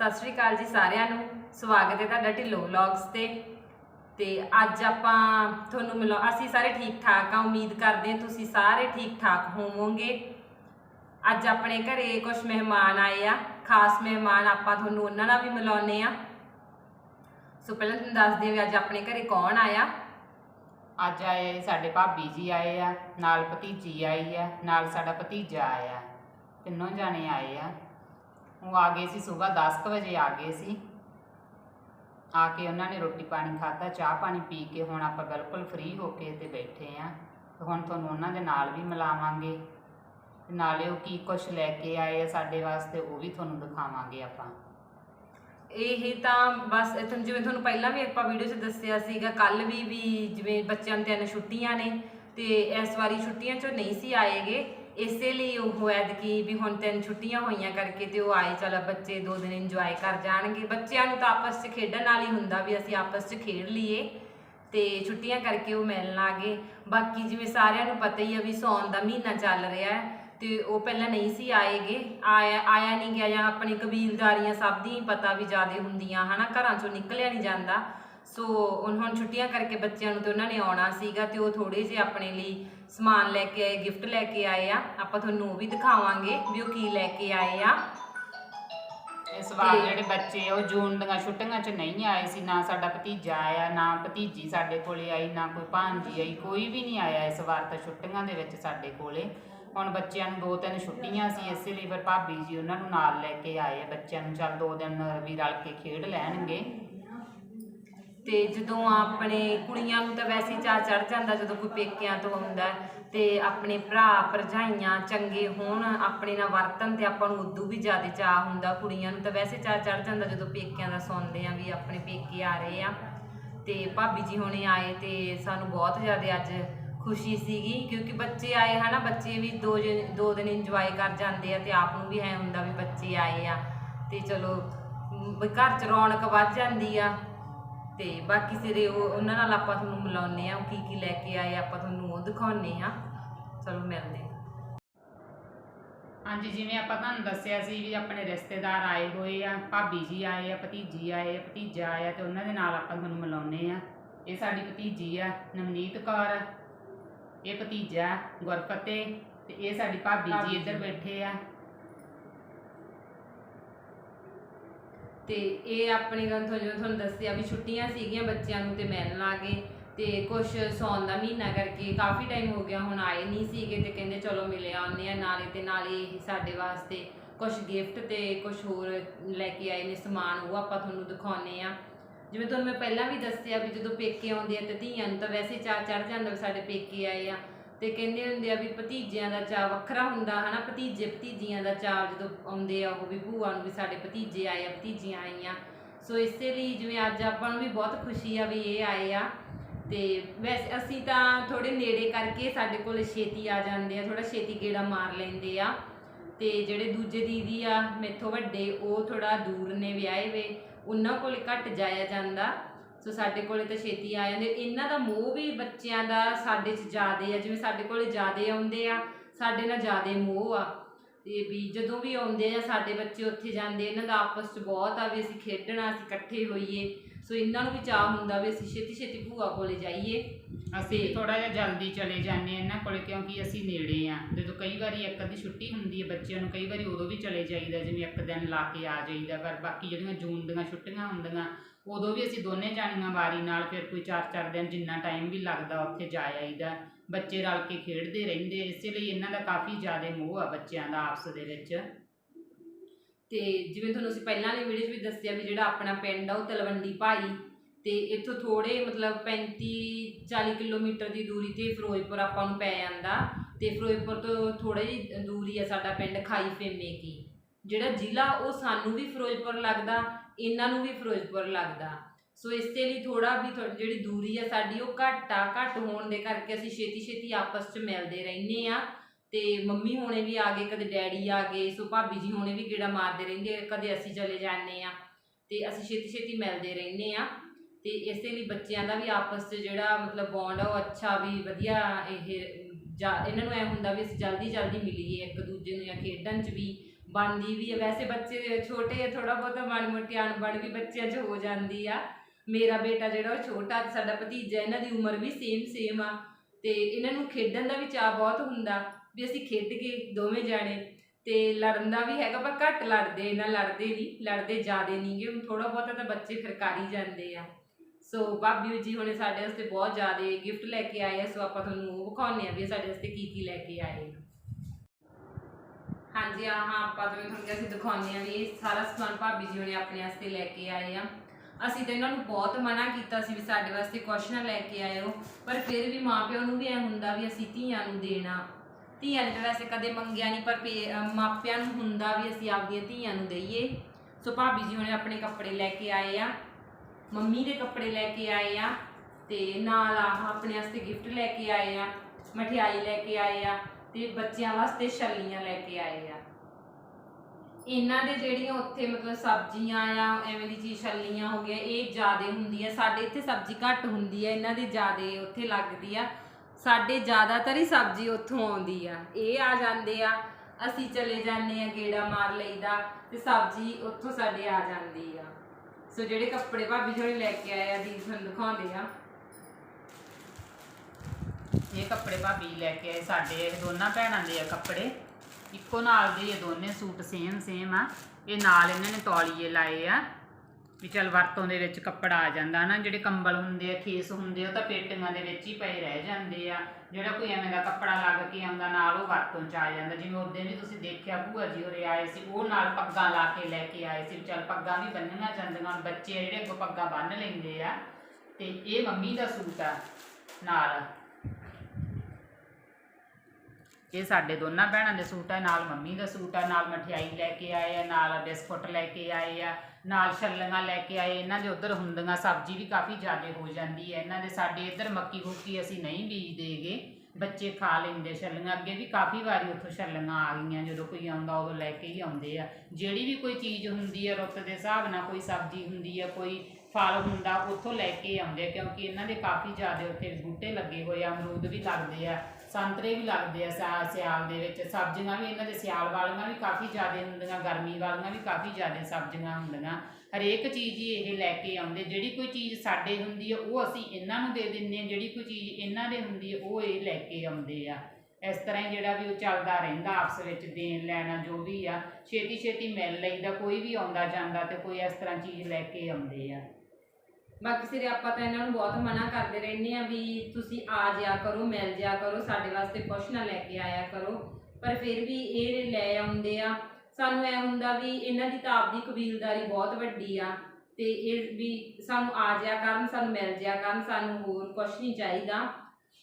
ਸਤਿ ਸ਼੍ਰੀ ਅਕਾਲ ਜੀ ਸਾਰਿਆਂ ਨੂੰ। ਸਵਾਗਤ ਹੈ ਤੁਹਾਡਾ ਢਿੱਲੋਂ ਵਲੌਗਸ ਤੇ। ਤੇ ਅੱਜ ਆਪਾਂ ਤੁਹਾਨੂੰ ਮਿਲਾ, ਅਸੀਂ ਸਾਰੇ ਠੀਕ ਠਾਕ ਆ ਉਮੀਦ ਕਰਦੇ ਹਾਂ ਤੁਸੀਂ ਸਾਰੇ ਠੀਕ ਠਾਕ ਹੋਵੋਗੇ। ਅੱਜ ਆਪਣੇ ਘਰੇ ਕੁਝ ਮਹਿਮਾਨ ਆਏ ਆ। ਖਾਸ ਮਹਿਮਾਨ ਆਪਾਂ ਤੁਹਾਨੂੰ ਉਹਨਾਂ ਨਾਲ ਵੀ ਮਿਲਾਉਨੇ ਆ ਸੋ ਪਹਿਲਾਂ ਤੁਹਾਨੂੰ ਦੱਸ ਦਿਆਂ ਵੀ ਅੱਜ ਆਪਣੇ ਘਰੇ ਕੌਣ ਆਇਆ। ਅੱਜ ਆਏ ਸਾਡੇ ਭਾਬੀ ਜੀ ਆਏ ਆ, ਨਾਲ ਭਤੀਜੀ ਆਈ ਆ, ਨਾਲ ਸਾਡਾ ਭਤੀਜਾ ਆਇਆ। ਤਿੰਨੋਂ ਜਾਣੇ ਆਏ ਆ। ਉਹ ਆ ਗਏ ਸੀ, ਸਵੇਰ 10 ਕੁ ਵਜੇ ਆ ਗਏ ਸੀ। ਆ ਕੇ ਉਹਨਾਂ ਨੇ ਰੋਟੀ ਪਾਣੀ ਖਾਧਾ, ਚਾਹ ਪਾਣੀ ਪੀ ਕੇ ਹੁਣ ਆਪਾਂ ਬਿਲਕੁਲ ਫ੍ਰੀ ਹੋ ਕੇ ਤੇ ਬੈਠੇ ਆ। ਤੇ ਹੁਣ ਤੁਹਾਨੂੰ ਉਹਨਾਂ ਦੇ ਨਾਲ ਵੀ ਮਿਲਾਵਾਂਗੇ। ਤੇ ਨਾਲੇ ਉਹ ਕੀ ਕੁਛ ਲੈ ਕੇ ਆਏ ਆ ਸਾਡੇ ਵਾਸਤੇ, ਉਹ ਵੀ ਤੁਹਾਨੂੰ ਦਿਖਾਵਾਂਗੇ ਆਪਾਂ। ਇਹ ਤਾਂ ਬਸ ਇਹ ਜਿਵੇਂ ਤੁਹਾਨੂੰ ਪਹਿਲਾਂ ਵੀ ਆਪਾਂ ਵੀਡੀਓ 'ਚ ਦੱਸਿਆ ਸੀਗਾ, ਕੱਲ ਵੀ ਵੀ ਜਿਵੇਂ ਬੱਚਿਆਂ ਨੂੰ ਤਿੰਨ ਛੁੱਟੀਆਂ ਨੇ, ਤੇ ਇਸ ਵਾਰੀ ਛੁੱਟੀਆਂ 'ਚੋਂ ਨਹੀਂ ਸੀ ਆਏਗੇ। ਇਸੇ ਲਈ ਉਹ ਐਤਕੀ ਵੀ ਹੁਣ ਤਿੰਨ ਛੁੱਟੀਆਂ ਹੋਈਆਂ ਕਰਕੇ ਤੇ ਉਹ ਆਏ, ਚਲ ਬੱਚੇ ਦੋ ਦਿਨ ਇੰਜੋਏ ਕਰ ਜਾਣਗੇ। ਬੱਚਿਆਂ ਨੂੰ ਤਾਂ ਆਪਸ 'ਚ ਖੇਡਣ ਨਾਲ ਹੀ ਹੁੰਦਾ ਵੀ ਅਸੀਂ ਆਪਸ 'ਚ ਖੇਡ ਲਈਏ ਤੇ ਛੁੱਟੀਆਂ ਕਰਕੇ ਉਹ ਮਿਲਣ ਆ ਗਏ। ਬਾਕੀ ਜਿਵੇਂ ਸਾਰਿਆਂ ਨੂੰ ਪਤਾ ਹੀ ਆ ਵੀ ਸੌਣ ਦਾ ਮਹੀਨਾ ਚੱਲ ਰਿਹਾ ਹੈ ਤੇ ਉਹ ਪਹਿਲਾਂ ਨਹੀਂ ਸੀ ਆਏਗੇ। ਆਇਆ ਆਇਆ ਨਹੀਂ ਗਿਆ ਜਾਂ ਆਪਣੀ ਕਬੀਲਦਾਰੀਆਂ ਸਭ ਦੀ ਪਤਾ ਵੀ ਜ਼ਿਆਦੇ ਹੁੰਦੀਆਂ, ਹਨਾ, ਘਰਾਂ ਚੋਂ ਨਿਕਲਿਆ ਨਹੀਂ ਜਾਂਦਾ। ਸੋ ਹੁਣ ਛੁੱਟੀਆਂ ਕਰਕੇ ਬੱਚਿਆਂ ਨੂੰ ਤੇ ਉਹਨਾਂ ਨੇ ਆਉਣਾ ਸੀਗਾ ਤੇ ਉਹ ਥੋੜੇ ਜਿਹੇ ਆਪਣੇ ਲਈ ਸਮਾਨ ਲੈ ਕੇ ਆਏ ਗਿਫਟ ਲੈ ਕੇ ਆਏ ਆ। ਆਪਾਂ ਤੁਹਾਨੂੰ ਉਹ ਵੀ ਦਿਖਾਵਾਂਗੇ ਵੀ ਉਹ ਕੀ ਲੈ ਕੇ ਆਏ ਆ। ਇਸ ਵਾਰ ਜਿਹੜੇ ਬੱਚੇ ਆ, ਉਹ ਜੂਨ ਦੀਆਂ ਛੁੱਟੀਆਂ 'ਚ ਨਹੀਂ ਆਏ ਸੀ, ਨਾ ਸਾਡਾ ਭਤੀਜਾ ਆਇਆ, ਨਾ ਭਤੀਜੀ ਸਾਡੇ ਕੋਲੇ ਆਈ, ਨਾ ਕੋਈ ਭਾਂਜੀ ਆਈ, ਕੋਈ ਵੀ ਨਹੀਂ ਆਇਆ ਇਸ ਵਾਰ ਤਾਂ ਛੁੱਟੀਆਂ ਦੇ ਵਿੱਚ ਸਾਡੇ ਕੋਲੇ। ਹੁਣ ਬੱਚਿਆਂ ਨੂੰ ਦੋ ਤਿੰਨ ਛੁੱਟੀਆਂ ਸੀ, ਇਸੇ ਲਈ ਫਿਰ ਭਾਬੀ ਜੀ ਉਹਨਾਂ ਨੂੰ ਨਾਲ ਲੈ ਕੇ ਆਏ ਆ, ਬੱਚਿਆਂ ਨੂੰ ਚੱਲ ਦੋ ਦਿਨ ਵੀ ਰਲ ਕੇ ਖੇਡ ਲੈਣਗੇ। ਤੇ ਜਦੋਂ ਆਪਣੇ ਕੁੜੀਆਂ ਨੂੰ ਤਾਂ ਵੈਸੇ ਹੀ ਚਾਅ ਚੜ ਜਾਂਦਾ ਜਦੋਂ ਕੋਈ ਪੇਕਿਆਂ ਤੋਂ ਹੁੰਦਾ ਹੈ ਤੇ ਆਪਣੇ ਭਰਾ ਭਰਜਾਈਆਂ ਚੰਗੇ ਹੋਣ ਆਪਣੇ ਨਾਲ ਵਰਤਨ ਤੇ ਆਪਾਂ ਨੂੰ ਉਦੋਂ ਵੀ ਜ਼ਿਆਦਾ ਚਾਅ ਹੁੰਦਾ ਕੁੜੀਆਂ ਨੂੰ ਤਾਂ ਵੈਸੇ ਚਾਅ ਚੜ ਜਾਂਦਾ ਜਦੋਂ ਪੇਕਿਆਂ ਦਾ ਸੁਣਦੇ ਆ ਵੀ ਆਪਣੇ ਪੇਕੇ ਆ ਰਹੇ ਆ। ਤੇ ਭਾਬੀ ਜੀ ਹੁਣੇ ਆਏ ਤੇ ਸਾਨੂੰ ਬਹੁਤ ਜ਼ਿਆਦਾ ਅੱਜ ਖੁਸ਼ੀ ਸੀਗੀ ਕਿਉਂਕਿ ਬੱਚੇ ਆਏ ਹਨਾ ਬੱਚੇ ਵੀ ਦੋ ਜਣ- ਦੋ ਦਿਨ ਇੰਜੋਏ ਕਰ ਜਾਂਦੇ ਆ ਤੇ ਆਪ ਨੂੰ ਵੀ ਐ ਹੁੰਦਾ ਵੀ ਬੱਚੇ ਆਏ ਆ। ਤੇ ਚਲੋ ਮ, ਵੀ ਘਰ ਚ ਰੌਣਕ ਵੱਧ ਜਾਂਦੀ ਆ। ਤੇ ਬਾਕੀ ਸਿਰੇ ਉਹ ਉਹਨਾਂ ਨਾਲ ਆਪਾਂ ਤੁਹਾਨੂੰ ਮਿਲਾਉਂਦੇ ਆ ਉਹ ਕੀ ਕੀ ਲੈ ਕੇ ਆਏ ਆਪਾਂ ਤੁਹਾਨੂੰ ਉਹ ਦਿਖਾਉਂਦੇ ਆ ਚਲੋ ਮਿਲਦੇ ਹਾਂ। ਹਾਂਜੀ ਜਿਵੇਂ ਆਪਾਂ ਤੁਹਾਨੂੰ ਦੱਸਿਆ ਸੀ ਵੀ ਆਪਣੇ ਰਿਸ਼ਤੇਦਾਰ ਆਏ ਹੋਏ ਆ ਭਾਬੀ ਜੀ ਆਏ ਆ ਭਤੀਜੀ ਆਏ ਆ ਭਤੀਜਾ ਆਇਆ ਤੇ ਉਹਨਾਂ ਦੇ ਨਾਲ ਆਪਾਂ ਤੁਹਾਨੂੰ ਮਿਲਾਉਂਦੇ ਆ ਇਹ ਸਾਡੀ ਭਤੀਜੀ ਆ ਨਵਨੀਤ ਕੌਰ ਇਹ ਭਤੀਜਾ ਗੁਰਫਤਿਹ ਤੇ ਇਹ ਸਾਡੀ ਭਾਬੀ ਜੀ ਇੱਧਰ। ਬੈਠੇ ਆ ਤੇ ਇਹ ਆਪਣੀ ਗੱਲ ਤੁਹਾਨੂੰ ਜਿਵੇਂ ਤੁਹਾਨੂੰ ਦੱਸਿਆ ਵੀ ਛੁੱਟੀਆਂ ਸੀਗੀਆਂ ਬੱਚਿਆਂ ਨੂੰ ਤੇ ਮਿਲਣ ਆ ਗਏ ਤੇ ਕੁਝ ਸੌਣ ਦਾ ਮਹੀਨਾ ਕਰਕੇ ਕਾਫੀ ਟਾਈਮ ਹੋ ਗਿਆ, ਹੁਣ ਆਏ ਨਹੀਂ ਸੀਗੇ ਤੇ ਕਹਿੰਦੇ ਚਲੋ ਮਿਲੇ ਆਉਂਦੇ ਆ ਨਾਲੇ ਤੇ ਨਾਲੇ ਸਾਡੇ ਵਾਸਤੇ ਕੁਝ ਗਿਫਟ ਤੇ ਕੁਝ ਹੋਰ ਲੈ ਕੇ ਆਏ ਨੇ ਸਮਾਨ, ਉਹ ਆਪਾਂ ਤੁਹਾਨੂੰ ਦਿਖਾਉਨੇ ਆ। ਜਿਵੇਂ ਤੁਹਾਨੂੰ ਮੈਂ ਪਹਿਲਾਂ ਵੀ ਦੱਸਿਆ ਵੀ ਜਦੋਂ ਪੇਕੇ ਆਉਂਦੇ ਆ ਤੇ ਧੀਆਂ ਨੂੰ ਤਾਂ ਵੈਸੇ ਚਾਅ ਚੜ ਜਾਂਦਾ ਸਾਡੇ ਪੇਕੇ ਆਏ ਆ ਤੇ ਕਹਿੰਦੇ ਹੁੰਦੇ ਆ ਵੀ ਭਤੀਜਿਆਂ ਦਾ ਚਾਅ ਵੱਖਰਾ ਹੁੰਦਾ, ਹਨਾ? ਭਤੀਜੇ ਭਤੀਜੀਆਂ ਦਾ ਚਾਅ ਜਦੋਂ ਆਉਂਦੇ ਆ, ਉਹ ਵੀ ਭੂਆ ਨੂੰ ਵੀ ਸਾਡੇ ਭਤੀਜੇ ਆਏ ਆ, ਭਤੀਜੀਆਂ ਆਈਆਂ। ਸੋ ਇਸੇ ਲਈ ਜਿਵੇਂ ਅੱਜ ਆਪਾਂ ਨੂੰ ਵੀ ਬਹੁਤ ਖੁਸ਼ੀ ਆ ਵੀ ਇਹ ਆਏ ਆ। ਤੇ ਵੈਸੇ ਅਸੀਂ ਤਾਂ ਥੋੜੇ ਨੇੜੇ ਕਰਕੇ ਸਾਡੇ ਕੋਲ ਛੇਤੀ ਆ ਜਾਂਦੇ ਆ ਥੋੜਾ ਛੇਤੀ ਗੇੜਾ ਮਾਰ ਲੈਂਦੇ ਆ। ਤੇ ਜਿਹੜੇ ਦੂਜੇ ਦੀਦੀ ਆ, ਮੇਥੋਂ ਵੱਡੇ, ਉਹ ਥੋੜਾ ਦੂਰ ਨੇ ਵਿਆਹੇ ਵੇ, ਉਹਨਾਂ ਕੋਲ ਘੱਟ ਜਾਇਆ ਜਾਂਦਾ। ਸੋ ਸਾਡੇ ਕੋਲੇ ਤਾਂ ਛੇਤੀ ਆ ਜਾਂਦੇ। ਇਹਨਾਂ ਦਾ ਮੋਹ ਵੀ ਬੱਚਿਆਂ ਦਾ ਸਾਡੇ 'ਚ ਜ਼ਿਆਦੇ ਆ ਜਿਵੇਂ ਸਾਡੇ ਕੋਲੇ ਜ਼ਿਆਦੇ ਆਉਂਦੇ ਆ ਸਾਡੇ ਨਾਲ ਜ਼ਿਆਦੇ ਮੋਹ ਆ। ਤੇ ਵੀ ਜਦੋਂ ਵੀ ਆਉਂਦੇ ਆ ਸਾਡੇ ਬੱਚੇ ਉੱਥੇ ਜਾਂਦੇ ਇਹਨਾਂ ਦਾ ਆਪਸ 'ਚ ਬਹੁਤ ਆ ਵੀ ਅਸੀਂ ਖੇਡਣਾ ਅਸੀਂ ਇਕੱਠੇ ਹੋਈਏ। ਸੋ ਇਹਨਾਂ ਨੂੰ ਵੀ ਚਾਹ ਹੁੰਦਾ ਵੀ ਅਸੀਂ ਛੇਤੀ ਛੇਤੀ ਭੂਆ ਕੋਲੇ ਜਾਈਏ। ਅਸੀਂ ਥੋੜਾ ਜਿਹਾ ਜਲਦੀ ਚਲੇ ਜਾਂਦੇ ਆ ਇਹਨਾਂ ਕੋਲੇ ਕਿਉਂਕਿ ਅਸੀਂ ਨੇੜੇ ਆ। ਜਦੋਂ ਕਈ ਵਾਰੀ ਇੱਕ ਅੱਧੀ ਛੁੱਟੀ ਹੁੰਦੀ ਹੈ ਬੱਚਿਆਂ ਨੂੰ ਕਈ ਵਾਰੀ ਉਦੋਂ ਵੀ ਚਲੇ ਜਾਈਦਾ ਜਿਵੇਂ ਇੱਕ ਦਿਨ ਲਾ ਕੇ ਆ ਜਾਈਦਾ। ਪਰ ਬਾਕੀ ਜਿਹੜੀਆਂ ਜੂਨ ਦੀਆਂ ਛੁੱਟੀਆਂ ਹੁੰਦੀਆਂ ਉਦੋਂ ਵੀ ਅਸੀਂ ਦੋਨੇ ਜਾਣੀਆਂ ਵਾਰੀ ਨਾਲ, ਫਿਰ ਕੋਈ ਚਾਰ ਚਾਰ ਦਿਨ ਜਿੰਨਾ ਟਾਈਮ ਵੀ ਲੱਗਦਾ ਉੱਥੇ ਜਾ ਆਈਦਾ। ਬੱਚੇ ਰਲ ਕੇ ਖੇਡਦੇ ਰਹਿੰਦੇ ਇਸੇ ਲਈ ਇਹਨਾਂ ਦਾ ਕਾਫੀ ਜ਼ਿਆਦਾ ਮੋਹ ਆ ਬੱਚਿਆਂ ਦਾ ਆਪਸ ਦੇ ਵਿੱਚ। ਤੇ ਜਿਵੇਂ ਤੁਹਾਨੂੰ ਅਸੀਂ ਪਹਿਲਾਂ ਵਾਲੀ ਵੀਡੀਓ 'ਚ ਵੀ ਦੱਸਿਆ ਵੀ ਜਿਹੜਾ ਆਪਣਾ ਪਿੰਡ ਆ, ਉਹ ਤਲਵੰਡੀ ਭਾਈ, ਤੇ ਇੱਥੋਂ ਥੋੜੇ ਮਤਲਬ 35 40 ਕਿਲੋਮੀਟਰ ਦੀ ਦੂਰੀ ਤੇ ਫਿਰੋਜ਼ਪੁਰ ਆਪਾਂ ਨੂੰ ਪੈ ਜਾਂਦਾ। ਤੇ ਫਿਰੋਜ਼ਪੁਰ ਤੋਂ ਥੋੜਾ ਜਿਹੀ ਦੂਰੀ ਆ ਸਾਡਾ ਪਿੰਡ ਖਾਈ ਫੇਮੇ ਕੀ। ਜਿਹੜਾ ਜ਼ਿਲ੍ਹਾ ਉਹ ਸਾਨੂੰ ਵੀ ਫਿਰੋਜ਼ਪੁਰ ਲੱਗਦਾ ਇਹਨਾਂ ਨੂੰ ਵੀ ਫਿਰੋਜ਼ਪੁਰ ਲੱਗਦਾ। ਸੋ ਇਸੇ ਲਈ ਥੋੜਾ ਵੀ ਥੋ- ਜਿਹੜੀ ਦੂਰੀ ਆ ਸਾਡੀ ਉਹ ਘੱਟ ਆ ਘੱਟ ਹੋਣ ਦੇ ਕਰਕੇ ਅਸੀਂ ਛੇਤੀ ਛੇਤੀ ਆਪਸ 'ਚ ਮਿਲਦੇ ਰਹਿੰਦੇ ਆ। ਤੇ ਮੰਮੀ ਹੋਣੇ ਵੀ ਆ ਗਏ ਕਦੇ ਡੈਡੀ ਆ ਗਏ ਸੋ ਭਾਬੀ ਜੀ ਹੋਣੇ ਵੀ ਗੇੜਾ ਮਾਰਦੇ ਰਹਿੰਦੇ ਆ, ਕਦੇ ਅਸੀਂ ਚਲੇ ਜਾਂਦੇ ਆ। ਤੇ ਅਸੀਂ ਛੇਤੀ ਛੇਤੀ ਮਿਲਦੇ ਰਹਿੰਦੇ ਆ। ਤੇ ਇਸੇ ਲਈ ਬੱਚਿਆਂ ਦਾ ਵੀ ਆਪਸ 'ਚ ਜਿਹੜਾ ਮਤਲਬ ਬੌਂਡ ਆ ਉਹ ਅੱਛਾ ਵੀ ਵਧੀਆ ਇਹ ਜਾ ਇਹਨਾਂ ਨੂੰ ਐ ਹੁੰਦਾ ਵੀ ਅਸੀਂ ਜਲਦੀ ਜਲਦੀ ਮਿਲੀਏ ਇੱਕ ਦੂਜੇ ਨੂੰ ਜਾਂ ਖੇਡਣ 'ਚ ਵੀ। ਬਣਦੀ ਵੀ ਹੈ ਵੈਸੇ ਬੱਚੇ ਛੋਟੇ ਥੋੜਾ ਬਹੁਤਾ ਮਨ ਮੋਟੀ ਅਣਬਣ ਵੀ ਬੱਚਿਆਂ 'ਚ ਹੋ ਜਾਂਦੀ ਆ। ਮੇਰਾ ਬੇਟਾ ਜਿਹੜਾ ਉਹ ਛੋਟਾ ਤੇ ਸਾਡਾ ਭਤੀਜਾ, ਇਹਨਾਂ ਦੀ ਉਮਰ ਵੀ ਸੇਮ ਸੇਮ ਆ। ਤੇ ਇਹਨਾਂ ਨੂੰ ਖੇਡਣ ਦਾ ਵੀ ਚਾਹ ਬਹੁਤ ਹੁੰਦਾ ਵੀ ਅਸੀਂ ਖੇਡ ਕੇ ਦੋਵੇਂ ਜਾਣੇ। ਤੇ ਲੜਨ ਦਾ ਵੀ ਹੈਗਾ, ਪਰ ਘੱਟ ਲੜਦੇ ਇਹਨਾਂ, ਲੜਦੇ ਨਹੀਂ, ਲੜਦੇ ਜ਼ਿਆਦੇ ਨਹੀਂਗੇ ਥੋੜਾ ਬਹੁਤਾ ਤਾਂ ਬੱਚੇ ਫਿਰ ਹੀ ਜਾਂਦੇ ਆ। ਸੋ ਭਾਬੀ ਜੀ ਹੁਣੇ ਸਾਡੇ ਵਾਸਤੇ ਬਹੁਤ ਜ਼ਿਆਦੇ ਗਿਫਟ ਲੈ ਕੇ ਆਏ ਆ। ਸੋ ਆਪਾਂ ਤੁਹਾਨੂੰ ਉਹ ਵਿਖਾਉਂਦੇ ਆ ਵੀ ਸਾਡੇ ਵਾਸਤੇ ਕੀ ਕੀ ਲੈ ਕੇ ਆਏ ਆ। ਹਾਂਜੀ ਆ ਹਾਂ, ਆਪਾਂ ਜਿਵੇਂ ਤੁਹਾਨੂੰ ਕਿਹਾ ਸੀ ਦਿਖਾਉਂਦੇ ਆ ਵੀ ਇਹ ਸਾਰਾ ਸਮਾਨ ਭਾਬੀ ਜੀ ਹੁਣੇ ਆਪਣੇ ਵਾਸਤੇ ਲੈ ਕੇ ਆਏ ਆ। ਅਸੀਂ ਤਾਂ ਇਹਨਾਂ ਨੂੰ ਬਹੁਤ ਮਨਾ ਕੀਤਾ ਸੀ ਵੀ ਸਾਡੇ ਵਾਸਤੇ ਕੁਛ ਨਾ ਲੈ ਕੇ ਆਇਓ, ਪਰ ਫਿਰ ਵੀ ਮਾਪਿਆਂ ਨੂੰ ਵੀ ਐ ਹੁੰਦਾ ਵੀ ਅਸੀਂ ਧੀਆਂ ਨੂੰ ਦੇਣਾ। ਧੀਆਂ ਨੇ ਤਾਂ ਵੈਸੇ ਕਦੇ ਮੰਗਿਆ ਨਹੀਂ, ਪਰ ਪੇ- ਅਹ ਮਾਪਿਆਂ ਨੂੰ ਹੁੰਦਾ ਵੀ ਅਸੀਂ ਆਪਦੀਆਂ ਧੀਆਂ ਨੂੰ ਦਈਏ। ਸੋ ਭਾਬੀ ਜੀ ਹੁਣੇ ਆਪਣੇ ਕੱਪੜੇ ਲੈ ਕੇ ਆਏ ਆ, ਮੰਮੀ ਦੇ ਕੱਪੜੇ ਲੈ ਕੇ ਆਏ ਆ, ਤੇ ਨਾਲ ਆਹ ਆਪਣੇ ਵਾਸਤੇ ਗਿਫਟ ਲੈ ਕੇ ਆਏ ਆ, ਮਠਿਆਈ ਲੈ ਕੇ ਆਏ ਆ। ਤੇ ਬੱਚਿਆਂ ਵਾਸਤੇ ਛੱਲੀਆਂ ਲੈ ਕੇ ਆਏ ਆ। ਇਹਨਾਂ ਦੇ ਜਿਹੜੀਆਂ ਉੱਥੇ ਮਤਲਬ ਸਬਜ਼ੀਆਂ ਆ, ਐਵੇਂ ਦੀ ਚੀਜ਼ ਛੱਲੀਆਂ ਹੋ ਗਿਆ ਇਹ ਜ਼ਿਆਦੇ ਹੁੰਦੀ ਆ। ਸਾਡੇ ਇੱਥੇ ਸਬਜ਼ੀ ਘੱਟ ਹੁੰਦੀ ਆ, ਇਹਨਾਂ ਦੇ ਜ਼ਿਆਦੇ ਉੱਥੇ ਲੱਗਦੀ ਆ। ਸਾਡੇ ਜ਼ਿਆਦਾਤਰ ਹੀ ਸਬਜ਼ੀ ਉੱਥੋਂ ਆਉਂਦੀ ਆ। ਇਹ ਆ ਜਾਂਦੇ ਆ, ਅਸੀਂ ਚਲੇ ਜਾਂਦੇ ਆ ਗੇੜਾ ਮਾਰ ਲਈਦਾ ਤੇ ਸਬਜ਼ੀ ਉੱਥੋਂ ਸਾਡੇ ਆ ਜਾਂਦੀ ਆ। ਸੋ ਜਿਹੜੇ ਕੱਪੜੇ ਭਾਬੀ ਜੀ ਲੈ ਕੇ ਆਏ ਆ ਦੀ ਤੁਹਾਨੂੰ ਦਿਖਾਉਂਦੇ ਆ। ਇਹ ਕੱਪੜੇ ਭਾਬੀ ਲੈ ਕੇ ਆਏ, ਸਾਡੇ ਇਹ ਦੋਨਾਂ ਭੈਣਾਂ ਦੇ ਆ ਕੱਪੜੇ। ਇੱਕੋ ਨਾਲ ਦੇ ਇਹ ਦੋਨੇ ਸੂਟ ਸੇਮ ਸੇਮ ਆ। ਇਹ ਨਾਲ ਇਹਨਾਂ ਨੇ ਤੌਲੀਏ ਲਾਏ ਆ ਵੀ ਚਲ ਵਰਤੋਂ ਦੇ ਵਿੱਚ ਕੱਪੜਾ ਆ ਜਾਂਦਾ ਨਾ, ਜਿਹੜੇ ਕੰਬਲ ਹੁੰਦੇ ਆ, ਖੇਸ ਹੁੰਦੇ ਆ, ਉਹ ਤਾਂ ਪੇਟੀਆਂ ਦੇ ਵਿੱਚ ਹੀ ਪਏ ਰਹਿ ਜਾਂਦੇ ਆ। ਜਿਹੜਾ ਕੋਈ ਐਵੇਂ ਦਾ ਕੱਪੜਾ ਲੱਗ ਕੇ ਆਉਂਦਾ, ਨਾਲ ਉਹ ਵਰਤੋਂ ਚ ਆ ਜਾਂਦਾ। ਜਿਵੇਂ ਉਹਦੇ ਵੀ ਤੁਸੀਂ ਦੇਖਿਆ, ਭੂਆ ਜੀ ਹੋਰੇ ਆਏ ਸੀ, ਉਹ ਨਾਲ ਪੱਗਾਂ ਲਾ ਕੇ ਲੈ ਕੇ ਆਏ ਸੀ। ਚਲ ਪੱਗਾਂ ਵੀ ਬੰਨ੍ਹੀਆਂ ਜਾਂਦੀਆਂ ਬੱਚੇ ਆ ਜਿਹੜੇ ਅੱਗੋਂ ਪੱਗਾਂ ਬੰਨ੍ਹ ਲੈਂਦੇ ਆ। ਤੇ ਇਹ ਮੰਮੀ ਦਾ ਸੂਟ ਆ, ਨਾਲ। ਇਹ ਸਾਡੇ ਦੋਨਾਂ ਭੈਣਾਂ ਦੇ ਸੂਟ ਆ, ਨਾਲ ਮੰਮੀ ਦਾ ਸੂਟ ਆ, ਨਾਲ ਮਠਿਆਈ ਲੈ ਕੇ ਆਏ ਆ, ਨਾਲ ਬਿਸਕੁਟ ਲੈ ਕੇ ਆਏ ਆ, ਨਾਲ ਛੱਲੀਆਂ ਲੈ ਕੇ ਆਏ। ਇਹਨਾਂ ਦੇ ਉਧਰ ਹੁੰਦੀਆਂ ਸਬਜ਼ੀ ਵੀ ਕਾਫੀ ਜ਼ਿਆਦਾ ਹੋ ਜਾਂਦੀ ਹੈ। ਇਹਨਾਂ ਦੇ ਸਾਡੇ ਇੱਧਰ ਮੱਕੀ ਮੁੱਕੀ ਅਸੀਂ ਨਹੀਂ ਬੀਜਦੇਗੇ ਬੱਚੇ ਖਾ ਲੈਂਦੇ ਛੱਲੀਆਂ। ਅੱਗੇ ਵੀ ਕਾਫੀ ਵਾਰੀ ਉੱਥੋਂ ਛੱਲੀਆਂ ਆ ਗਈਆਂ, ਜਦੋਂ ਕੋਈ ਆਉਂਦਾ ਉਦੋਂ ਲੈ ਕੇ ਹੀ ਆਉਂਦੇ ਆ। ਜਿਹੜੀ ਵੀ ਕੋਈ ਚੀਜ਼ ਹੁੰਦੀ ਆ ਰੁੱਤ ਦੇ ਹਿਸਾਬ ਨਾਲ ਕੋਈ ਸਬਜ਼ੀ ਹੁੰਦੀ ਆ, ਕੋਈ ਫਲ ਹੁੰਦਾ ਉੱਥੋਂ ਲੈ ਕੇ ਆਉਂਦੇ ਆ, ਕਿਉਂਕਿ ਇਹਨਾਂ ਦੇ ਕਾਫੀ ਜ਼ਿਆਦਾ ਉੱਥੇ ਬੂਟੇ ਲੱਗੇ ਹੋਏ ਆ, ਅਮਰੂਦ ਵੀ ਲੱਗਦੇ ਆ, ਸੰਤਰੇ ਵੀ ਲੱਗਦੇ ਆ ਸਿਆ- ਸਿਆਲ ਦੇ ਵਿੱਚ, ਸਬਜ਼ੀਆਂ ਵੀ ਇਹਨਾਂ ਦੇ ਸਿਆਲ ਵਾਲੀਆਂ ਵੀ ਕਾਫੀ ਜ਼ਿਆਦਾ ਹੁੰਦੀਆਂ, ਗਰਮੀ ਵਾਲੀਆਂ ਵੀ ਕਾਫੀ ਜ਼ਿਆਦਾ ਸਬਜ਼ੀਆਂ ਹੁੰਦੀਆਂ। ਹਰੇਕ ਚੀਜ਼ ਹੀ ਇਹ ਲੈ ਕੇ ਆਉਂਦੇ, ਜਿਹੜੀ ਕੋਈ ਚੀਜ਼ ਸਾਡੇ ਹੁੰਦੀ ਆ, ਉਹ ਅਸੀਂ ਇਹਨਾਂ ਨੂੰ ਦੇ ਦਿੰਦੇ ਆ, ਜਿਹੜੀ ਕੋਈ ਚੀਜ਼ ਇਹਨਾਂ ਦੇ ਹੁੰਦੀ ਆ, ਉਹ ਇਹ ਲੈ ਕੇ ਆਉਂਦੇ ਆ। ਇਸ ਤਰ੍ਹਾਂ ਹੀ ਜਿਹੜਾ ਵੀ ਉਹ ਚੱਲਦਾ ਰਹਿੰਦਾ, ਆਪਸ ਵਿੱਚ ਦੇਣ ਲੈਣਾ ਜੋ ਵੀ ਆ ਛੇਤੀ ਛੇਤੀ ਮਿਲ ਲਈਦਾ, ਕੋਈ ਵੀ ਆਉਂਦਾ ਜਾਂਦਾ ਤੇ ਕੋਈ ਇਸ ਤਰ੍ਹਾਂ ਚੀਜ਼ ਲੈ ਕੇ ਆਉਂਦੇ ਆ। ਬਾਕੀ ਸਿਰੇ ਆਪਾਂ ਤਾਂ ਇਹਨਾਂ ਨੂੰ ਬਹੁਤ ਮਨਾ ਕਰਦੇ ਰਹਿੰਦੇ ਆ ਵੀ ਤੁਸੀਂ ਆ ਜਿਆ ਕਰੋ, ਮਿਲ ਜਿਆ ਕਰੋ, ਸਾਡੇ ਵਾਸਤੇ ਕੁਛ ਨਾ ਲੈ ਕੇ ਆਇਆ ਕਰੋ। ਪਰ ਫਿਰ ਵੀ ਇਹ ਲੈ ਆਉਂਦੇ ਆ। ਸਾਨੂੰ ਐ ਹੁੰਦਾ ਵੀ ਇਹਨਾਂ ਦੀ ਤਾਂ ਆਪਦੀ ਕਬੀਲਦਾਰੀ ਬਹੁਤ ਵੱਡੀ ਆ ਤੇ ਇਹ ਵੀ ਸਾਨੂੰ ਆ ਜਿਆ ਕਰਨ, ਸਾਨੂੰ ਮਿਲ ਜਿਆ ਕਰਨ, ਸਾਨੂੰ ਹੋਰ ਕੁਛ ਨਹੀਂ ਚਾਹੀਦਾ।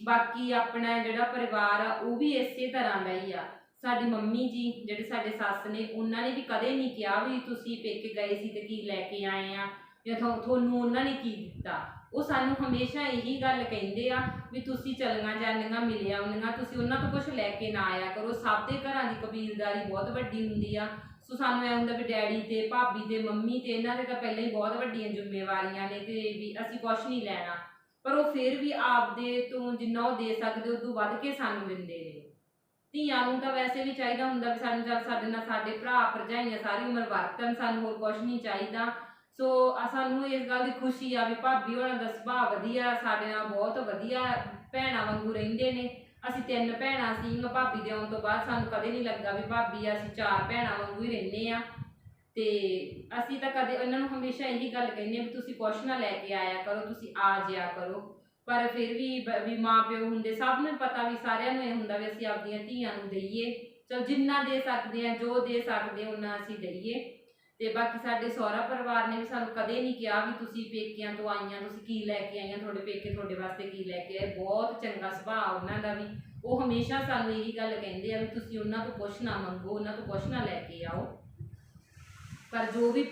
ਬਾਕੀ ਆਪਣਾ ਜਿਹੜਾ ਪਰਿਵਾਰ ਆ, ਉਹ ਵੀ ਇਸੇ ਤਰ੍ਹਾਂ ਦਾ ਹੀ ਆ। ਸਾਡੀ ਮੰਮੀ ਜੀ, ਜਿਹੜੇ ਸਾਡੇ ਸੱਸ ਨੇ, ਉਹਨਾਂ ਨੇ ਵੀ ਕਦੇ ਨਹੀਂ ਕਿਹਾ ਵੀ ਤੁਸੀਂ ਪੇਕੇ ਗਏ ਸੀ ਤੇ ਕੀ ਲੈ ਕੇ ਆਏ ਆ। ਜਾਂ ਤੁਹਾਨੂੰ ਉਹਨਾਂ ਨੇ ਕੀ ਦਿੱਤਾ? ਉਹ ਸਾਨੂੰ ਹਮੇਸ਼ਾ ਇਹੀ ਗੱਲ ਕਹਿੰਦੇ ਆ ਵੀ ਤੁਸੀਂ ਚਲੀਆਂ ਜਾਂਦੀਆਂ ਮਿਲਿਆ ਆਉਂਦੀਆਂ ਤੁਸੀਂ ਉਹਨਾਂ ਤੋਂ ਕੁਝ ਲੈ ਕੇ ਨਾ ਆਇਆ ਕਰੋ। ਸਭ ਦੇ ਘਰਾਂ ਦੀ ਕਬੀਲਦਾਰੀ ਬਹੁਤ ਵੱਡੀ ਹੁੰਦੀ ਆ। ਸੋ ਸਾਨੂੰ ਐ ਹੁੰਦਾ ਵੀ ਡੈਡੀ ਤੇ, ਭਾਬੀ ਤੇ, ਮੰਮੀ ਤੇ, ਇਹਨਾਂ ਦੇ ਤਾਂ ਪਹਿਲਾਂ ਹੀ ਬਹੁਤ ਵੱਡੀਆਂ ਜ਼ਿੰਮੇਵਾਰੀਆਂ ਨੇ ਤੇ ਵੀ ਅਸੀਂ ਕੁਝ ਨਹੀਂ ਲੈਣਾ। ਪਰ ਉਹ ਫਿਰ ਵੀ ਆਪਦੇ ਤੋਂ ਜਿੰਨਾ ਉਹ ਦੇ ਸਕਦੇ, ਉਦੋਂ ਵੱਧ ਕੇ ਸਾਨੂੰ ਦਿੰਦੇ ਨੇ। ਧੀਆਂ ਨੂੰ ਤਾਂ ਵੈਸੇ ਵੀ ਚਾਹੀਦਾ ਹੁੰਦਾ ਵੀ ਸਾਨੂੰ ਜਦ ਸਾਡੇ ਨਾਲ ਸਾਡੇ ਭਰਾ ਭਰਜਾਈਆਂ, ਸਾਰੀ ਉਮਰ ਵਰਤਣ, ਸਾਨੂੰ ਹੋਰ ਕੁਝ ਨਹੀਂ ਚਾਹੀਦਾ। ਸੋ ਆ ਸਾਨੂੰ ਇਸ ਗੱਲ ਦੀ ਖੁਸ਼ੀ ਆ ਵੀ ਭਾਬੀ ਉਹਨਾਂ ਦਾ ਸੁਭਾਅ ਵਧੀਆ, ਸਾਡੇ ਨਾਲ ਬਹੁਤ ਵਧੀਆ ਭੈਣਾਂ ਵਾਂਗੂ ਰਹਿੰਦੇ ਨੇ। ਅਸੀਂ ਤਿੰਨ ਭੈਣਾਂ ਸੀ ਭਾਬੀ ਦੇ ਆਉਣ ਤੋਂ ਬਾਅਦ ਸਾਨੂੰ ਕਦੇ ਨਹੀਂ ਲੱਗਾ ਵੀ ਭਾਬੀ ਅਸੀਂ ਚਾਰ ਭੈਣਾਂ ਵਾਂਗੂ ਹੀ ਰਹਿੰਦੇ ਆ। ਤੇ ਅਸੀਂ ਤਾਂ ਕਦੇ ਉਹਨਾਂ ਨੂੰ ਹਮੇਸ਼ਾ ਇਹੀ ਗੱਲ ਕਹਿੰਦੇ ਆ ਵੀ ਤੁਸੀਂ ਕੁਛ ਨਾ ਲੈ ਕੇ ਆਇਆ ਕਰੋ, ਤੁਸੀਂ ਆ ਜਿਆ ਕਰੋ। ਪਰ ਫਿਰ ਵੀ ਵੀ ਮਾਂ ਪਿਓ ਹੁੰਦੇ, ਸਭ ਨੂੰ ਪਤਾ ਵੀ ਸਾਰਿਆਂ ਨੂੰ ਇਹ ਹੁੰਦਾ ਵੀ ਅਸੀਂ ਆਪਦੀਆਂ ਧੀਆਂ ਨੂੰ ਦਈਏ। ਚਲ ਜਿੰਨਾ ਦੇ ਸਕਦੇ ਆ, ਜੋ ਦੇ ਸਕਦੇ ਆ, ਉਹਨਾਂ ਅਸੀਂ ਦਈਏ। ਤੇ ਬਾਕੀ ਸਾਡੇ ਸਹੁਰਾ ਪਰਿਵਾਰ ਨੇ ਵੀ ਸਾਨੂੰ ਕਦੇ ਨਹੀਂ ਕਿਹਾ ਵੀ ਤੁਸੀਂ ਪੇਕਿਆਂ ਤੋਂ ਆਈਆਂ, ਤੁਸੀਂ ਕੀ ਲੈ ਕੇ ਆਈਆਂ, ਤੁਹਾਡੇ ਪੇਕੇ ਤੁਹਾਡੇ ਵਾਸਤੇ ਕੀ ਲੈ ਕੇ ਆਏ। ਬਹੁਤ ਚੰਗਾ ਸੁਭਾਅ ਉਹਨਾਂ ਦਾ ਵੀ। ਉਹ ਹਮੇਸ਼ਾ ਸਾਨੂੰ ਇਹੀ ਗੱਲ ਕਹਿੰਦੇ ਆ ਵੀ ਤੁਸੀਂ ਉਹਨਾਂ ਤੋਂ ਕੁਛ ਨਾ ਮੰਗੋ, ਉਹਨਾਂ ਤੋਂ ਕੁਛ ਨਾ ਲੈ ਕੇ ਆਓ। ਪਰ ਜੋ ਵੀ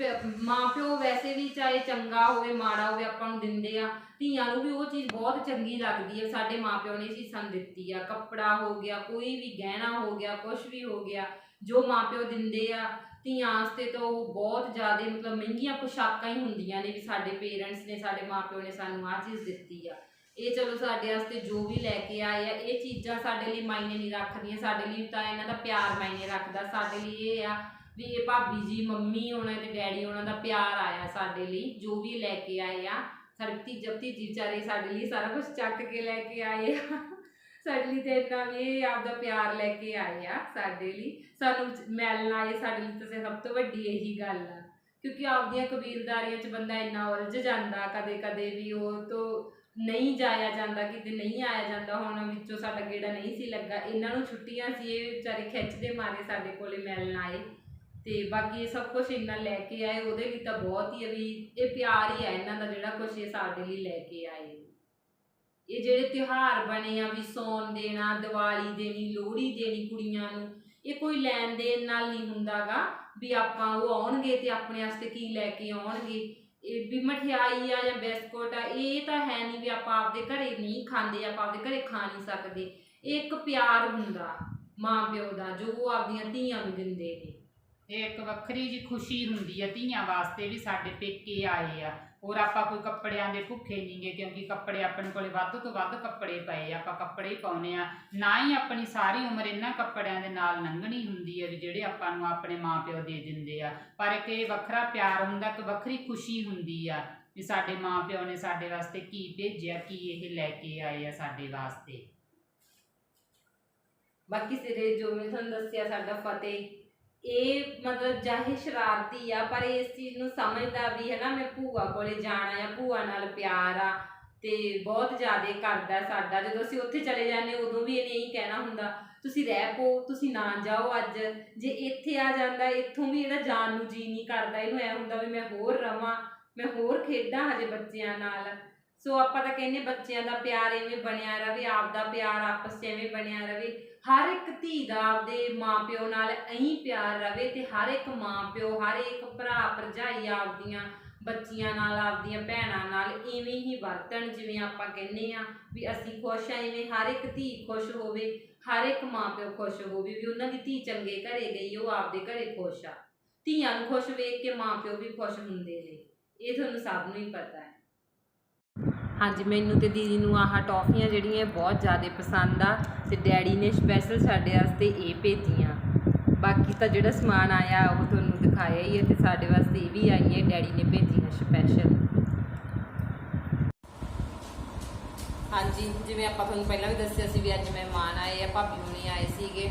ਮਾਂ ਪਿਓ ਵੈਸੇ ਵੀ ਚਾਹੇ ਚੰਗਾ ਹੋਵੇ, ਮਾੜਾ ਹੋਵੇ, ਆਪਾਂ ਨੂੰ ਦਿੰਦੇ ਆ, ਧੀਆਂ ਨੂੰ ਵੀ ਉਹ ਚੀਜ਼ ਬਹੁਤ ਚੰਗੀ ਲੱਗਦੀ ਹੈ, ਸਾਡੇ ਮਾਂ ਪਿਓ ਨੇ ਚੀਜ਼ ਸਾਨੂੰ ਦਿੱਤੀ ਆ। ਕੱਪੜਾ ਹੋ ਗਿਆ, ਕੋਈ ਵੀ ਗਹਿਣਾ ਹੋ ਗਿਆ ਕੁਝ ਵੀ ਹੋ ਗਿਆ, ਜੋ ਮਾਂ ਪਿਓ ਦਿੰਦੇ ਆ, ਧੀਆਂ ਵਾਸਤੇ ਤਾਂ ਉਹ ਬਹੁਤ ਜ਼ਿਆਦਾ ਮਤਲਬ ਮਹਿੰਗੀਆਂ ਪੁਸ਼ਾਕਾਂ ਹੀ ਹੁੰਦੀਆਂ ਨੇ ਵੀ ਸਾਡੇ ਪੇਰੈਂਟਸ ਨੇ, ਸਾਡੇ ਮਾਂ ਪਿਓ ਨੇ ਸਾਨੂੰ ਆਹ ਚੀਜ਼ ਦਿੱਤੀ ਆ। ਇਹ ਚਲੋ ਸਾਡੇ ਵਾਸਤੇ ਜੋ ਵੀ ਲੈ ਕੇ ਆਏ ਆ, ਇਹ ਚੀਜ਼ਾਂ ਸਾਡੇ ਲਈ ਮਾਇਨੇ ਨਹੀਂ ਰੱਖਦੀਆਂ, ਸਾਡੇ ਲਈ ਤਾਂ ਇਹਨਾਂ ਦਾ ਪਿਆਰ ਮਾਇਨੇ ਰੱਖਦਾ, ਸਾਡੇ ਲਈ ਇਹ ਆ ਵੀ ਇਹ ਭਾਬੀ ਜੀ, ਮੰਮੀ ਉਹਨਾਂ ਤੇ ਡੈਡੀ ਉਹਨਾਂ ਦਾ ਪਿਆਰ ਆਇਆ ਸਾਡੇ ਲਈ, ਜੋ ਵੀ ਲੈ ਕੇ ਆਏ ਆ, ਸਾਡੇ ਭਤੀਜਾ ਭਤੀਜੀ ਵਿਚਾਰੇ ਸਾਡੇ ਲਈ ਸਾਰਾ ਕੁਝ ਚੱਕ ਕੇ ਲੈ ਕੇ ਆਏ ਆ। ਸਾਡੇ ਲਈ ਤੇ ਇੰਨਾ ਵੀ ਇਹ ਆਪਦਾ ਪਿਆਰ ਲੈ ਕੇ ਆਏ ਆ ਸਾਡੇ ਲਈ। ਸਾਨੂੰ ਮਿਲਣਾ ਆਏ ਸਾਡੇ ਲਈ ਤਾਂ ਸਭ ਤੋਂ ਵੱਡੀ ਇਹੀ ਗੱਲ ਆ। ਕਿਉਂਕਿ ਆਪਦੀਆਂ ਕਬੀਲਦਾਰੀਆਂ 'ਚ ਬੰਦਾ ਇੰਨਾ ਉਲਝ ਜਾਂਦਾ ਕਦੇ ਕਦੇ ਵੀ ਉਹ ਤੋਂ ਨਹੀਂ ਜਾਇਆ ਜਾਂਦਾ, ਕਿਤੇ ਨਹੀਂ ਆਇਆ ਜਾਂਦਾ, ਹੁਣ ਵਿੱਚੋਂ ਸਾਡਾ ਗੇੜਾ ਨਹੀਂ ਸੀ ਲੱਗਾ। ਇਹਨਾਂ ਨੂੰ ਛੁੱਟੀਆਂ ਸੀ, ਇਹ ਵਿਚਾਰੇ ਖਿੱਚਦੇ ਮਾਰੇ ਸਾਡੇ ਕੋਲੇ ਮਿਲਣ ਆਏ। ਤੇ ਬਾਕੀ ਇਹ ਸਭ ਕੁਝ ਇੰਨਾ ਲੈ ਕੇ ਆਏ, ਉਹਦੇ ਲਈ ਤਾਂ ਬਹੁਤ ਹੀ ਆ ਵੀ ਇਹ ਪਿਆਰ ਹੀ ਆ ਇਹਨਾਂ ਦਾ ਜਿਹੜਾ ਕੁਝ ਇਹ ਸਾਡੇ ਲਈ ਲੈ ਕੇ ਆਏ। ਇਹ ਜਿਹੜੇ ਤਿਉਹਾਰ ਬਣੇ ਆ ਵੀ ਸੌਣ ਦੇਣਾ, ਦੀਵਾਲੀ ਦੇਣੀ, ਲੋਹੜੀ ਦੇਣੀ ਕੁੜੀਆਂ ਨੂੰ, ਇਹ ਕੋਈ ਲੈਣ ਦੇਣ ਨਾਲ ਨਹੀਂ ਹੁੰਦਾਗਾ ਵੀ ਆਪਾਂ ਉਹ ਆਉਣਗੇ ਤੇ ਆਪਣੇ ਵਾਸਤੇ ਕੀ ਲੈ ਕੇ ਆਉਣਗੇ। ਇਹ ਵੀ ਮਠਿਆਈ ਆ ਜਾਂ ਬਿਸਕੁਟ ਆ, ਇਹ ਤਾਂ ਹੈ ਨਹੀਂ ਵੀ ਆਪਾਂ ਆਪਦੇ ਘਰੇ ਨਹੀਂ ਖਾਂਦੇ, ਆਪਾਂ ਆਪਦੇ ਘਰੇ ਖਾ ਨਹੀਂ ਸਕਦੇ। ਇਹ ਇੱਕ ਪਿਆਰ ਹੁੰਦਾ ਮਾਂ ਪਿਓ ਦਾ, ਜੋ ਉਹ ਆਪਦੀਆਂ ਧੀਆਂ ਨੂੰ ਦਿੰਦੇ ਨੇ। ਇਹ ਇੱਕ ਵੱਖਰੀ ਜੀ ਖੁਸ਼ੀ ਹੁੰਦੀ ਆ ਧੀਆਂ ਵਾਸਤੇ ਵੀ ਸਾਡੇ ਪੇਕੇ ਆਏ ਆ। ਹੋਰ ਆਪਾਂ ਕੋਈ ਕੱਪੜਿਆਂ ਦੇ ਭੁੱਖੇ ਨਹੀਂਗੇ ਕਿਉਂਕਿ ਕੱਪੜੇ ਆਪਣੇ ਕੋਲੇ ਵੱਧ ਤੋਂ ਵੱਧ ਕੱਪੜੇ ਪਏ ਆ, ਆਪਾਂ ਕੱਪੜੇ ਹੀ ਪਾਉਨੇ ਆ। ਨਾ ਹੀ ਆਪਣੀ ਸਾਰੀ ਉਮਰ ਇਹਨਾਂ ਕੱਪੜਿਆਂ ਦੇ ਨਾਲ ਲੰਘਣੀ ਹੁੰਦੀ ਹੈ ਜਿਹੜੇ ਆਪਾਂ ਨੂੰ ਆਪਣੇ ਮਾਪਿਓ ਦੇ ਦਿੰਦੇ ਆ। ਪਰ ਇੱਕ ਇਹ ਵੱਖਰਾ ਪਿਆਰ ਹੁੰਦਾ, ਇੱਕ ਵੱਖਰੀ ਖੁਸ਼ੀ ਹੁੰਦੀ ਆ ਵੀ ਸਾਡੇ ਮਾਪਿਓ ਨੇ ਸਾਡੇ ਵਾਸਤੇ ਕੀ ਭੇਜਿਆ, ਕੀ ਇਹ ਲੈ ਕੇ ਆਏ ਆ ਸਾਡੇ ਵਾਸਤੇ। ਬਾਕੀ ਸਿਰੇ ਜੋ ਮੈਂ ਤੁਹਾਨੂੰ ਦੱਸਿਆ, ਸਾਡਾ ਫਤਿਹ। ਇਹ ਮਤਲਬ ਚਾਹੇ ਸ਼ਰਾਰਤੀ ਆ, ਪਰ ਇਸ ਚੀਜ਼ ਨੂੰ ਸਮਝਦਾ ਵੀ ਹੈ ਨਾ, ਮੈਂ ਭੂਆ ਕੋਲੇ ਜਾਣਾ ਆ, ਭੂਆ ਨਾਲ ਪਿਆਰ ਆ ਤੇ ਬਹੁਤ ਜ਼ਿਆਦਾ ਕਰਦਾ ਸਾਡਾ। ਜਦੋਂ ਅਸੀਂ ਉੱਥੇ ਚਲੇ ਜਾਂਦੇ ਉਦੋਂ ਵੀ ਇਹਨੇ ਇਹੀ ਕਹਿਣਾ ਹੁੰਦਾ, ਤੁਸੀਂ ਰਹਿ ਪੋ ਤੁਸੀਂ ਨਾ ਜਾਓ ਅੱਜ। ਜੇ ਇੱਥੇ ਆ ਜਾਂਦਾ, ਇੱਥੋਂ ਵੀ ਇਹਦਾ ਜਾਣ ਨੂੰ ਜੀ ਨਹੀਂ ਕਰਦਾ। ਇਹਨੂੰ ਐ ਹੁੰਦਾ ਵੀ ਮੈਂ ਹੋਰ ਰਵਾਂ, ਮੈਂ ਹੋਰ ਖੇਡਾਂ ਹਜੇ ਬੱਚਿਆਂ ਨਾਲ। ਸੋ ਆਪਾਂ ਤਾਂ ਕਹਿੰਦੇ ਬੱਚਿਆਂ ਦਾ ਪਿਆਰ ਐਵੇਂ ਬਣਿਆ ਰਵੇ, ਆਪਦਾ ਪਿਆਰ ਆਪਸ 'ਚ ਐਵੇਂ ਬਣਿਆ ਰਵੇ। ਹਰ ਇੱਕ ਧੀ ਦਾ ਆਪਦੇ ਮਾਪਿਓ ਨਾਲ ਐਂ ਪਿਆਰ ਰਵੇ ਤੇ ਹਰ ਇੱਕ ਮਾਪਿਓ, ਹਰ ਇੱਕ ਭਰਾ, ਭਰਜਾਈ ਆਪਦੀਆਂ ਬੱਚੀਆਂ ਨਾਲ, ਆਪਦੀਆਂ ਭੈਣਾਂ ਨਾਲ ਇਵੇਂ ਹੀ ਵਰਤਣ ਜਿਵੇਂ ਆਪਾਂ ਕਹਿੰਦੇ ਆ ਵੀ ਅਸੀਂ ਖੁਸ਼ ਆ ਇਵੇਂ ਹਰ ਇੱਕ ਧੀ ਖੁਸ਼ ਹੋਵੇ, ਹਰ ਇੱਕ ਮਾਪਿਓ ਖੁਸ਼ ਹੋਵੇ ਵੀ ਉਹਨਾਂ ਦੀ ਧੀ ਚੰਗੇ ਘਰੇ ਗਈ, ਉਹ ਆਪਦੇ ਘਰੇ ਖੁਸ਼ ਆ। ਧੀਆਂ ਨੂੰ ਖੁਸ਼ ਵੇਖ ਕੇ ਮਾਪਿਓ ਵੀ ਖੁਸ਼ ਹੁੰਦੇ ਨੇ। ਇਹ ਤੁਹਾਨੂੰ ਸਭ ਨੂੰ ਹੀ ਪਤਾ ਹੈ। ਹਾਂਜੀ, ਮੈਨੂੰ ਤੇ ਦੀਦੀ ਨੂੰ ਆਹ ਟੌਫੀਆਂ ਜਿਹੜੀਆਂ ਬਹੁਤ ਜ਼ਿਆਦਾ ਪਸੰਦ ਆ ਤੇ ਡੈਡੀ ਨੇ ਸਪੈਸ਼ਲ ਸਾਡੇ ਵਾਸਤੇ ਇਹ ਭੇਜੀਆਂ। ਬਾਕੀ ਤਾਂ ਜਿਹੜਾ ਸਮਾਨ ਆਇਆ ਉਹ ਤੁਹਾਨੂੰ ਦਿਖਾਇਆ ਹੀ ਹੈ ਤੇ ਸਾਡੇ ਵਾਸਤੇ ਇਹ ਵੀ ਆਈ ਹੈ ਡੈਡੀ ਨੇ ਭੇਜੀਆਂ ਸਪੈਸ਼ਲ ਹਾਂਜੀ, ਜਿਵੇਂ ਆਪਾਂ ਤੁਹਾਨੂੰ ਪਹਿਲਾਂ ਵੀ ਦੱਸਿਆ ਸੀ ਵੀ ਅੱਜ ਮਹਿਮਾਨ ਆਏ ਆ, ਭਾਬੀ ਹੁਣੀ ਆਏ ਸੀਗੇ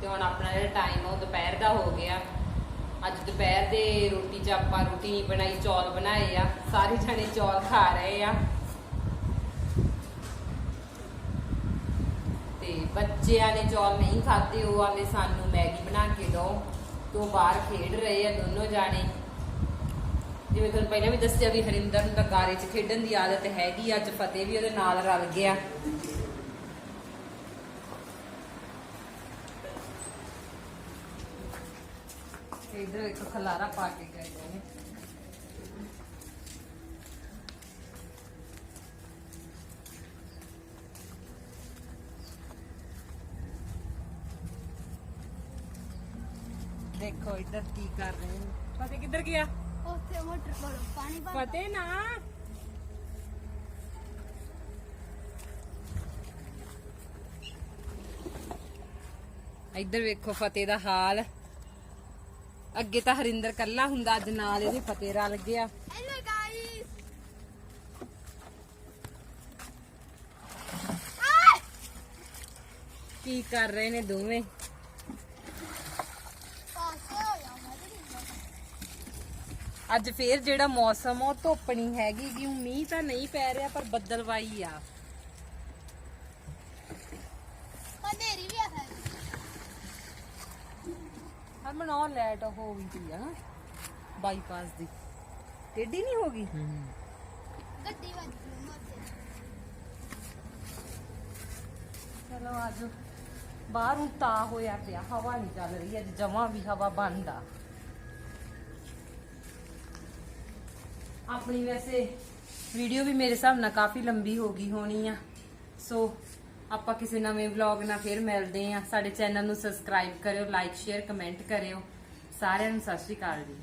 ਤੇ ਹੁਣ ਆਪਣਾ ਜਿਹੜਾ ਟਾਈਮ ਆ ਉਹ ਦੁਪਹਿਰ ਦਾ ਹੋ ਗਿਆ। ਅੱਜ ਦੁਪਹਿਰ ਦੇ ਰੋਟੀ 'ਚ ਆਪਾਂ ਰੋਟੀ ਨਹੀਂ ਬਣਾਈ, ਚੌਲ ਬਣਾਏ ਆ। ਸਾਰੇ ਜਣੇ ਚੌਲ ਖਾ ਰਹੇ ਆ। ਤੇ ਬੱਚਿਆਂ ਨੇ ਚੌਲ ਨਹੀਂ ਖਾਦੇ ਉਹ ਆਲੇ ਸਾਨੂੰ ਮੈਗੀ ਬਣਾ ਕੇ ਦਿਓ। ਤੋਂ ਬਾਹਰ ਖੇਡ ਰਹੇ ਆ ਦੋਨੋਂ ਜਾਣੇ। ਜਿਵੇਂ ਤੁਹਾਨੂੰ ਪਹਿਲਾਂ ਵੀ ਦੱਸਿਆ ਵੀ ਹਰਿੰਦਰ ਨੂੰ ਤਾਂ ਗਾਰੇ 'ਚ ਖੇਡਣ ਦੀ ਆਦਤ ਹੈਗੀ, ਅੱਜ ਫਤਿਹ ਵੀ ਉਹਦੇ ਨਾਲ ਰਲ ਗਿਆ। ਤੇ ਇਧਰ ਇੱਕ ਖਲਾਰਾ ਪਾ ਕੇ ਗਏ ਨੇ ਦੇਖੋ ਇੱਧਰ ਕੀ ਕਰ ਰਹੇ ਨੇ। ਫਤਿਹ ਕਿੱਧਰ ਗਿਆ? ਉੱਥੇ ਮੋਟਰ ਕੋਲ ਪਾਣੀ ਭਰ ਫਤਿਹ ਨਾ। ਇੱਧਰ ਵੇਖੋ ਫਤਿਹ ਦਾ ਹਾਲ। ਅੱਗੇ ਤਾਂ ਹਰਿੰਦਰ ਕੱਲਾ ਹੁੰਦਾ ਅੱਜ ਨਾਲ ਇਹਦੇ ਫਤਿਹ ਰਲ ਗਿਆ। ਹੈਲੋ ਗਾਇਸ ਕੀ ਕਰ ਰਹੇ ਨੇ ਦੋਵੇਂ ਪਾਸ ਹੋ ਗਿਆ ਮੈਂ ਅੱਜ ਫੇਰ ਜਿਹੜਾ ਮੌਸਮ ਉਹ ਧੁੱਪ ਨਹੀਂ ਹੈਗੀ ਕਿ ਮੀਂਹ ਤਾਂ ਨਹੀਂ ਪੈ ਰਿਹਾ ਪਰ ਬੱਦਲਵਾਈ ਆ। ਹਨੇਰੀ ਵੀ ਆ ਸਕਦੀ ਹਰਮਨ ਉਹ ਲੈਟ ਹੋ ਗਈ ਸੀ ਆ ਬਾਈਪਾਸ ਦੀ। ਟੇਢੀ ਨਹੀਂ ਹੋ ਗਈ? ਗੱਡੀ ਵੱਜ ਗਈ ਚਲੋ ਆਜੋ ਬਾਹਰ ਨੂੰ ਤਾ ਹੋਇਆ ਪਿਆ ਹਵਾ ਨਹੀਂ ਚੱਲ ਰਹੀ ਅੱਜ ਜਮਾਂ ਵੀ ਹਵਾ ਬੰਦ ਆ। ਆਪਣੀ ਵੈਸੇ ਵੀਡੀਓ ਵੀ ਮੇਰੇ ਹਿਸਾਬ ਨਾਲ ਕਾਫੀ ਲੰਬੀ ਹੋ ਗਈ ਹੋਣੀ ਆ। ਸੋ ਆਪਾਂ ਕਿਸੇ ਨਵੇਂ ਵਲੌਗ ਨਾਲ ਫੇਰ ਮਿਲਦੇ ਆ। ਸਾਡੇ ਚੈਨਲ ਨੂੰ ਸਬਸਕ੍ਰਾਈਬ ਕਰਿਓ ਲਾਈਕ ਸ਼ੇਅਰ ਕਮੈਂਟ ਕਰਿਓ। ਸਾਰਿਆਂ ਨੂੰ ਸਤਿ ਸ਼੍ਰੀ ਅਕਾਲ ਜੀ।